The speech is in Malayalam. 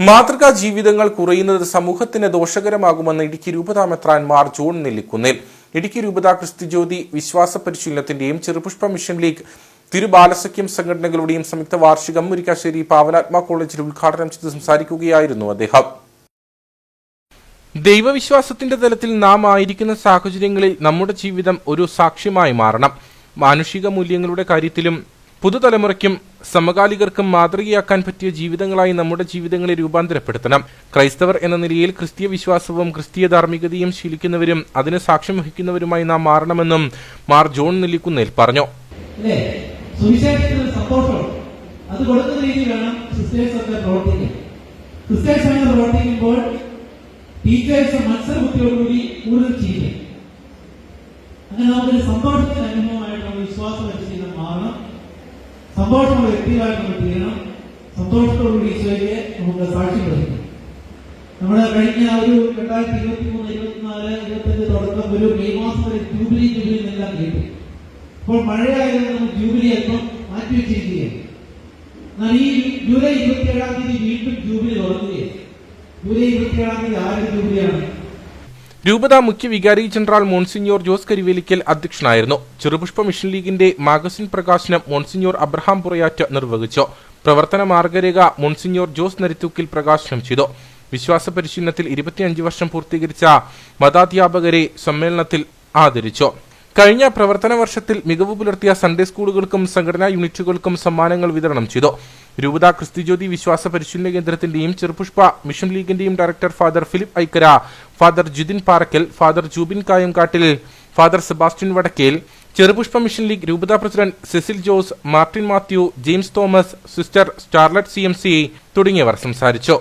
മാതൃകാ ജീവിതങ്ങൾ കുറയുന്നത് സമൂഹത്തിന് ദോഷകരമാകുമെന്ന് ഇടുക്കി മാർ ജോൺ നെല്ലിക്കുന്നിൽ. ഇടുക്കി രൂപത ക്രിസ്തുജ്യോതി വിശ്വാസ പരിശീലനത്തിന്റെയും ചെറുപുഷ്പ മിഷൻ ലീഗ് തിരുബാലസഖ്യം സംഘടനകളുടെയും സംയുക്ത വാർഷികം മുരിക്കാശ്ശേരി പാവനാത്മ കോളേജിൽ ഉദ്ഘാടനം ചെയ്ത് സംസാരിക്കുകയായിരുന്നു അദ്ദേഹം. ദൈവവിശ്വാസത്തിന്റെ തലത്തിൽ നാം ആയിരിക്കുന്ന സാഹചര്യങ്ങളിൽ നമ്മുടെ ജീവിതം ഒരു സാക്ഷ്യമായി മാറണം. മാനുഷിക മൂല്യങ്ങളുടെ കാര്യത്തിലും പുതുതലമുറയ്ക്കും സമകാലികർക്കും മാതൃകയാക്കാൻ പറ്റിയ ജീവിതങ്ങളായി നമ്മുടെ ജീവിതങ്ങളെ രൂപാന്തരപ്പെടുത്തണം. ക്രൈസ്തവർ എന്ന നിലയിൽ ക്രിസ്തീയ വിശ്വാസവും ക്രിസ്തീയ ധാർമ്മികതയും ശീലിക്കുന്നവരും അതിന് സാക്ഷ്യം വഹിക്കുന്നവരുമായി നാം മാറണമെന്നും മാർ ജോൺ നെല്ലിക്കുന്നേൽ പറഞ്ഞു. അത് കൊടുക്കുന്ന രീതിയിൽ സിസ്റ്റേഴ്സ് പ്രവർത്തിക്കുമ്പോൾ ടീച്ചേഴ്സ് മത്സരബുദ്ധിയോടുകൂടി കൂടുതൽ ചെയ്യും അങ്ങനെ നമുക്കൊരു സന്തോഷത്തിന് അനുഭവമായിട്ട് നമ്മൾ വിശ്വാസ പരിശീലനം മാറണം വ്യക്തികളായിട്ട് നമ്മൾ തീരണം സന്തോഷത്തോടുകൂടി ഈശോയ്ക്ക് നമുക്ക് സാക്ഷി വഹിക്കണം നമ്മുടെ കഴിഞ്ഞ ഒരു രണ്ടായിരത്തി ഇരുപത്തി മൂന്ന് ഇരുപത്തിനാല് ഇരുപത്തഞ്ച് തുടക്കം ഒരു മെയ് മാസം ജൂബിലി ജൂബിലി എന്നെല്ലാം കേട്ടു. ഇപ്പോൾ മഴയായതുകൊണ്ട് നമ്മൾ ജൂബിലി അല്പം മാറ്റിവെച്ചിരിക്കുകയാണ് എന്നാൽ ഈ ജൂലൈ ഇരുപത്തിയേഴാം തീയതി വീണ്ടും ജൂബിലി തുടങ്ങുകയാണ് ജൂലൈ ഇരുപത്തിയേഴാം തീയതി ആരുടെ ജൂബിലിയാണ്? രൂപത മുഖ്യ വികാരി ജനറൽ മോൺസിഞ്ഞോർ ജോസ് കരിവേലിക്കൽ അധ്യക്ഷനായിരുന്നു. ചെറുപുഷ്പ മിഷൻ ലീഗിന്റെ മാഗസിൻ പ്രകാശനം മോൺസിഞ്ഞോർ അബ്രഹാം പുറയാറ്റ് നിർവഹിച്ചു. പ്രവർത്തന മാർഗരേഖ മോൺസിഞ്ഞോർ ജോസ് നരിത്തൂക്കിൽ പ്രകാശനം ചെയ്തു. വിശ്വാസ പരിശീലനത്തിൽ ഇരുപത്തിയഞ്ച് വർഷം പൂർത്തീകരിച്ച മതാധ്യാപകരെ സമ്മേളനത്തിൽ ആദരിച്ചു. കഴിഞ്ഞ പ്രവർത്തന വർഷത്തിൽ മികവ് പുലർത്തിയ സൺഡേ സ്കൂളുകൾക്കും സംഘടനാ യൂണിറ്റുകൾക്കും സമ്മാനങ്ങൾ വിതരണം ചെയ്തു. രൂപത ക്രിസ്തുജ്യോതി വിശ്വാസ പരിശീലന കേന്ദ്രത്തിന്റെയും Cherupushpa mission ലീഗിന്റെയും director father Philip Aikkara father Judin Parakkal father Jubin Kayamkattil father Sebastian Vadakkel Cherupushpa mission league രൂപത president Cecil Jose Martin Mathew James Thomas sister Starlet C തുടങ്ങിയവർ സംസാരിച്ചു.